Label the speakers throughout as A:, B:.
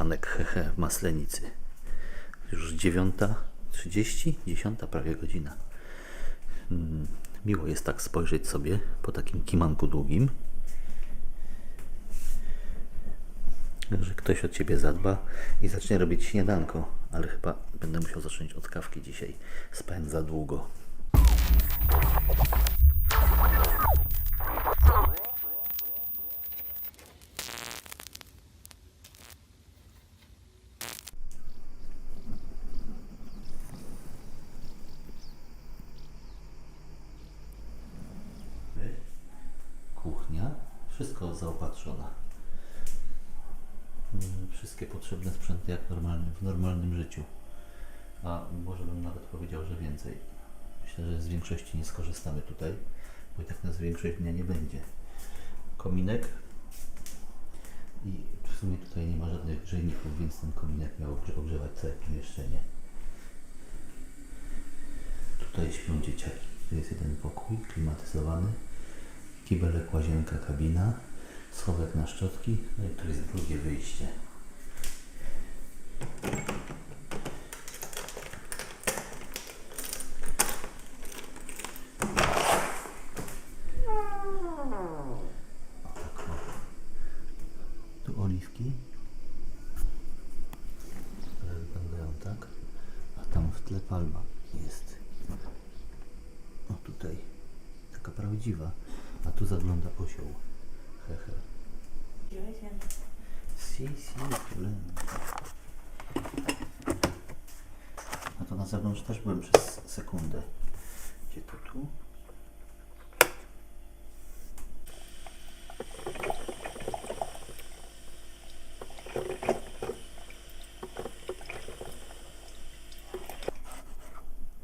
A: ranek hehe, w Maslenicy. Już 9.30, 10 prawie godzina. Mm, Miło jest tak spojrzeć sobie po takim kimanku długim, że ktoś od Ciebie zadba i zacznie robić śniadanko, ale chyba będę musiał zacząć od kawki dzisiaj. Spałem za długo. Wszystko zaopatrzona. Mm, Wszystkie potrzebne sprzęty jak normalnie, w normalnym życiu. A może bym nawet powiedział, że więcej. Myślę, że z większości nie skorzystamy tutaj, bo i tak nas większość dnia nie będzie. Kominek i w sumie tutaj nie ma żadnych grzejników, więc ten kominek miał ogrze- ogrzewać całe pomieszczenie. Tutaj śpią dzieciaki. Tu jest jeden pokój klimatyzowany. Kibelek, łazienka, kabina, schowek na szczotki, no i tu jest drugie wyjście. Tak. Tu oliwki, które wyglądają tak, a tam w tle palma jest. O tutaj, taka prawdziwa, tu zagląda osioł. Hehe. Si, si. A to na zewnątrz też byłem przez sekundę. Gdzie to tu?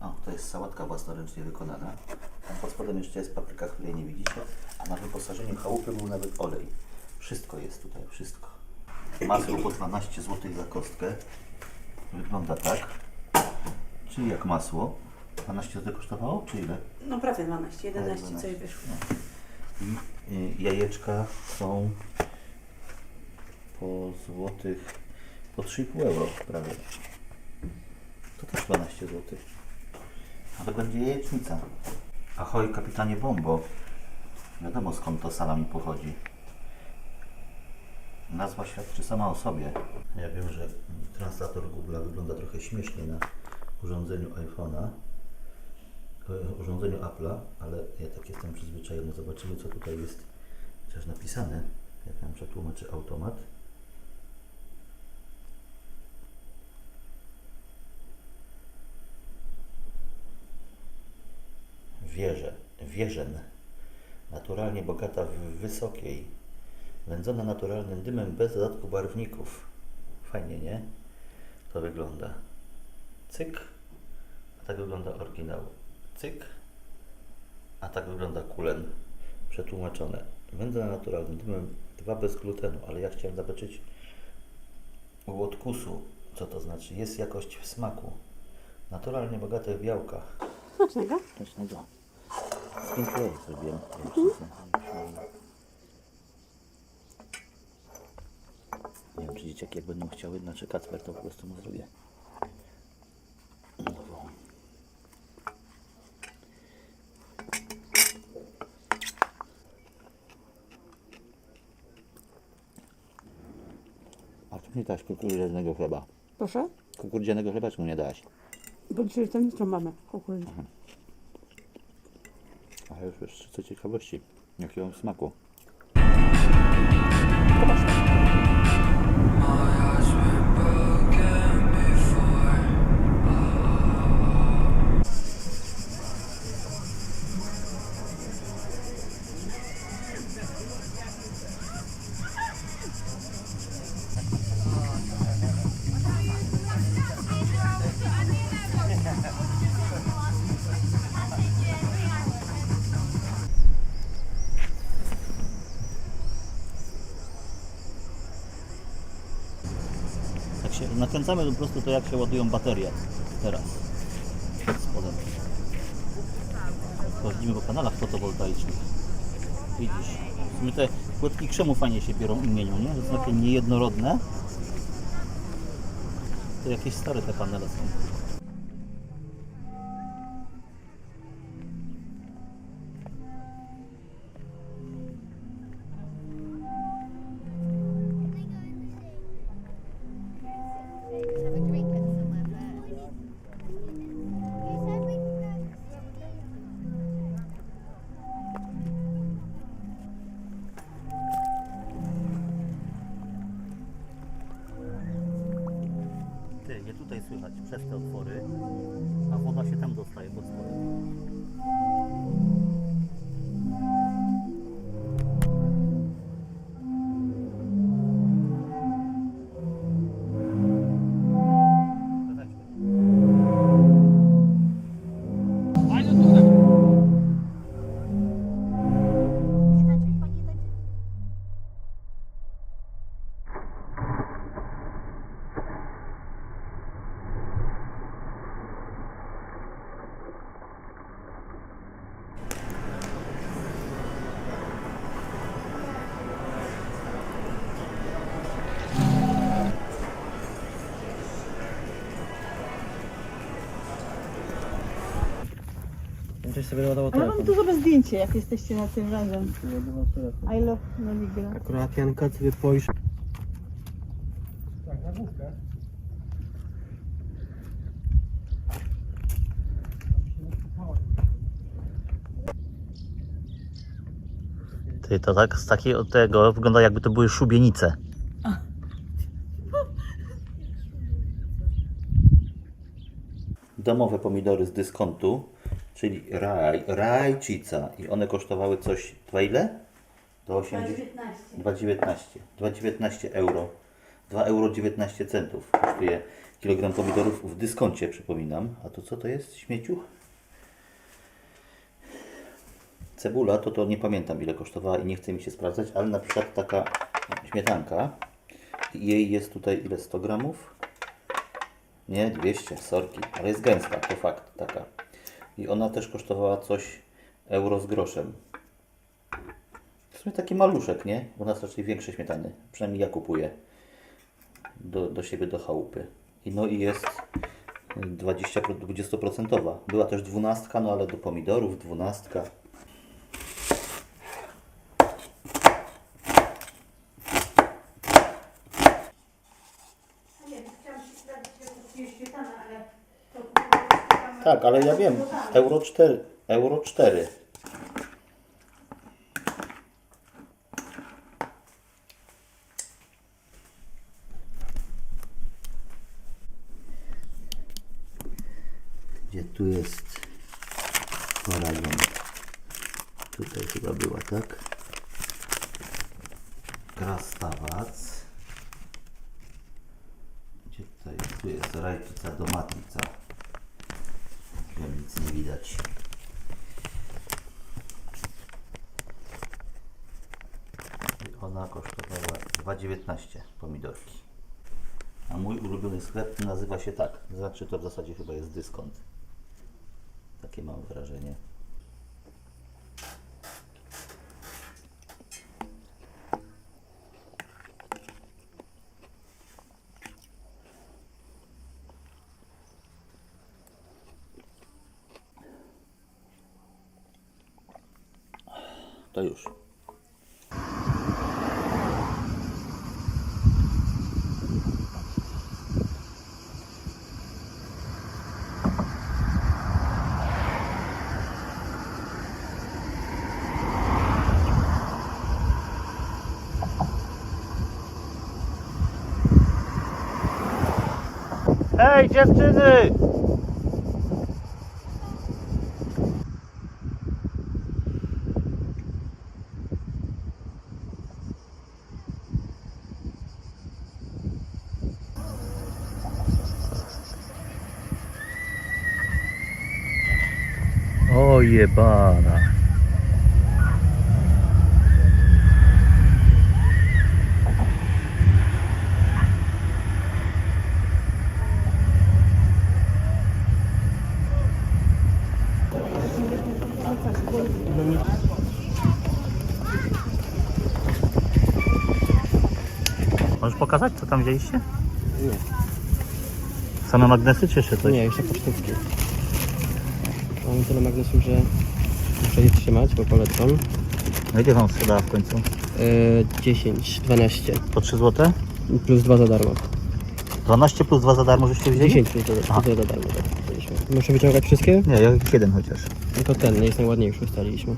A: O, to jest sałatka własnoręcznie wykonana. Pod spodem jeszcze jest papryka, której nie widzicie, a na wyposażeniu chałupy był nawet olej. Wszystko jest tutaj, wszystko. Masło po 12 zł za kostkę. Wygląda tak. Czyli jak masło. 12 zł kosztowało, czy ile?
B: No prawie 12, 11
A: 12.
B: coś wyszło.
A: I y, jajeczka są po złotych, po 3,5 euro prawie. To też 12 zł. A to będzie jajecznica. Ahoj, kapitanie Bombo. Wiadomo skąd to salami pochodzi. Nazwa świadczy sama o sobie. Ja wiem, że translator Google wygląda trochę śmiesznie na urządzeniu iPhone'a, e, urządzeniu Apple'a, ale ja tak jestem przyzwyczajony. Zobaczymy, co tutaj jest chociaż napisane. Jak nam przetłumaczy automat. Wieże, wieżen. Naturalnie bogata w wysokiej, wędzona naturalnym dymem bez dodatku barwników. Fajnie, nie? To wygląda. Cyk. A tak wygląda oryginał. Cyk. A tak wygląda kulen. Przetłumaczone. Wędzona naturalnym dymem, dwa bez glutenu, ale ja chciałem zobaczyć u odkusu, co to znaczy. Jest jakość w smaku. Naturalnie bogate w białkach.
B: Smacznego?
A: Smacznego. Pink Play zrobiłem. Nie wiem, czy dzieciaki jak będą chciały, znaczy Kacper, to po prostu mu zrobię. A tu nie dałaś kukurydzianego chleba.
B: Proszę?
A: Kukurydzianego chleba czemu nie dałaś?
B: Bo dzisiaj ten co mamy, kukurydzę.
A: Już jeszcze co ciekawości, jakiego smaku. Nakręcamy po prostu to jak się ładują baterie teraz pod spodem. Chodzimy po kanałach fotowoltaicznych. Widzisz, w te płytki krzemu fajnie się biorą i mienią, nie? Że są takie niejednorodne. To jakieś stare te panele są.
C: Będziesz sobie ładował
B: Ale mam
C: telefon.
B: tu sobie zdjęcie, jak jesteście na tym razem.
C: Ładował telefon.
B: I love Navigra.
C: Akurat Janka sobie poisz. Tak, na główkę.
A: Ty, to tak z takiego tego wygląda jakby to były szubienice. Domowe pomidory z dyskontu, czyli raj, rajcica i one kosztowały coś, dwa ile? Do 80, 2,19 2,19 euro 2 euro 19 centów kosztuje kilogram pomidorów w dyskoncie, przypominam. A to co to jest? Śmieciuch? Cebula to to nie pamiętam ile kosztowała i nie chce mi się sprawdzać, ale na przykład taka śmietanka, jej jest tutaj ile 100 gramów? Nie, 200, sorki, ale jest gęsta, to fakt, taka. I ona też kosztowała coś euro z groszem. W sumie taki maluszek, nie? U nas raczej większe śmietany, przynajmniej ja kupuję do, do siebie do chałupy. I no i jest 20, 20%. Była też dwunastka, no ale do pomidorów dwunastka. Tak, ale ja wiem, euro 4, euro 4. Gdzie tu jest paragon? Tutaj chyba była, tak? Krastawac. Gdzie tutaj? Tu jest rajčica do matica. Widać. I ona kosztowała 2,19 pomidorki. A mój ulubiony sklep nazywa się tak. Znaczy to w zasadzie chyba jest dyskont. Takie mam wrażenie. To już. Hej dziewczyny! O jebana. Możesz pokazać, co tam wzięliście?
C: Nie.
A: Same magnesy czy jeszcze coś?
C: Nie, jeszcze pocztówki. Mam tyle magnesów, że muszę je trzymać, bo polecam.
A: No ile wam sprzedała w końcu?
C: Yy, 10, 12.
A: Po 3 zł?
C: Plus 2 za darmo.
A: 12 plus 2 za darmo żeście wzięli?
C: 10 plus 2
A: Aha.
C: za darmo. Tak, wzięliśmy. Muszę wyciągać wszystkie?
A: Nie, jakiś jeden chociaż.
C: No to ten jest najładniejszy, ustaliliśmy.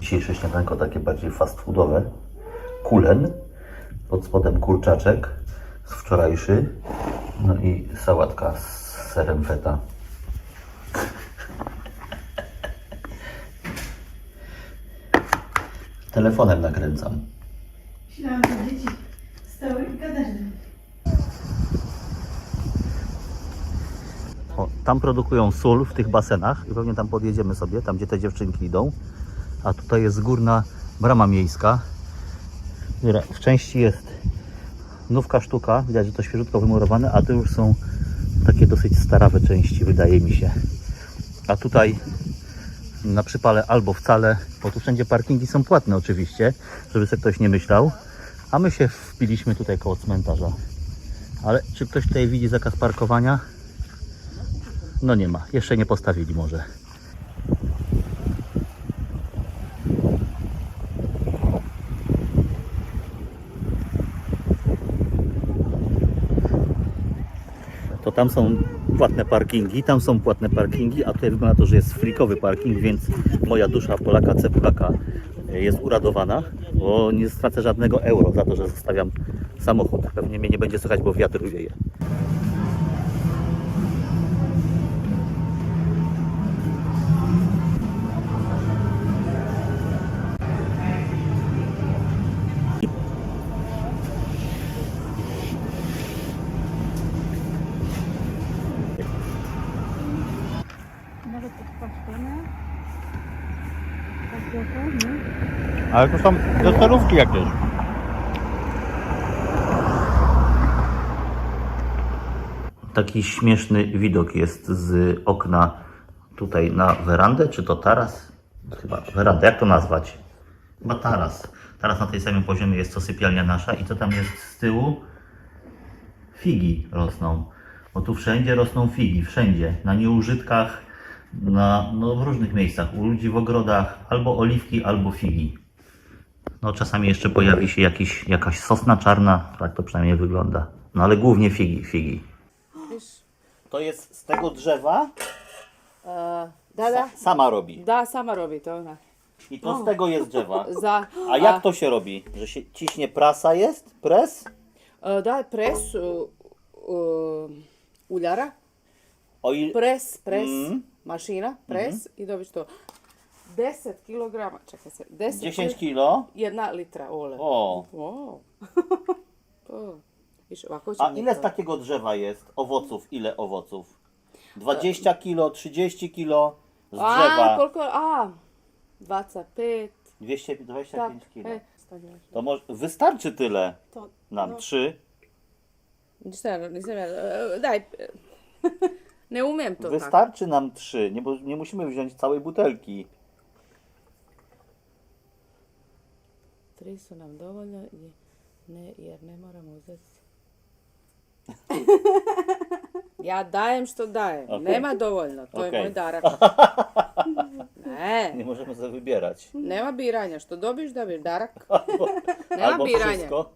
A: Dzisiejsze śniadanko takie bardziej fast foodowe. Kulen, pod spodem kurczaczek z wczorajszy, no i sałatka z serem feta. Telefonem nakręcam.
B: Myślałam, że dzieci stały i gadasz.
A: O, tam produkują sól w tych basenach i pewnie tam podjedziemy sobie, tam gdzie te dziewczynki idą. A tutaj jest górna brama miejska, która w części jest nówka sztuka, widać, że to świeżutko wymurowane, a tu już są takie dosyć starawe części, wydaje mi się. A tutaj na przypale albo wcale, bo tu wszędzie parkingi są płatne oczywiście, żeby sobie ktoś nie myślał. A my się wpiliśmy tutaj koło cmentarza. Ale czy ktoś tutaj widzi zakaz parkowania? No nie ma, jeszcze nie postawili może. Tam są płatne parkingi, tam są płatne parkingi, a tutaj wygląda to, że jest frikowy parking, więc moja dusza Polaka Cebulaka jest uradowana, bo nie stracę żadnego euro za to, że zostawiam samochód. Pewnie mnie nie będzie słychać, bo wiatr wieje. Ale to są docelówki jakieś. Taki śmieszny widok jest z okna tutaj na werandę, czy to taras? Chyba werandę, jak to nazwać? Chyba taras. Taras na tej samym poziomie jest co sypialnia nasza i co tam jest z tyłu? Figi rosną. Bo tu wszędzie rosną figi, wszędzie. Na nieużytkach, na, no w różnych miejscach. U ludzi w ogrodach albo oliwki, albo figi. No czasami jeszcze pojawi się jakiś, jakaś sosna czarna, tak to przynajmniej wygląda. No ale głównie figi, figi. To jest z tego drzewa,
D: E, da, da,
A: sama robi.
D: da, sama robi to ona.
A: I to z tego jest drzewa.
D: Za,
A: A jak to się robi? Że się ciśnie prasa jest? Pres?
D: e, da, pres u, u, uljara,
A: O il...
D: pres, pres,
A: Mm.
D: mašina, pres i dobiš to. 10 kilograma, čekaj se, 10,
A: 10
D: kil-
A: kilo?
D: jedna litra ole.
A: O.
D: Wow. to, wiesz,
A: A ile z
D: to.
A: takiego drzewa jest? Owoców? Ile owoców? 20 kilo, 30 kilo z
D: A,
A: drzewa.
D: koliko, a, 25,
A: 225
D: tak,
A: kilo.
D: e.
A: To może wystarczy tyle
D: To,
A: nam.
D: no.
A: Trzy.
D: Šta, nisam ja, e, daj, e, ne umiem to tako.
A: Wystarczy nam trzy. Nie, bo nie musimy wziąć całej butelki.
D: Tri su nam dovoljno, je- ne, jer ne moramo uzeti. ja dajem što dajem,
A: Okej.
D: nema dovoljno, to
A: Okej.
D: je moj darak. ne,
A: Nie możemy sobie wybierać.
D: nema biranja, što dobiš, dobiš darak. Nema
A: Albo
D: biranja.
A: wszystko.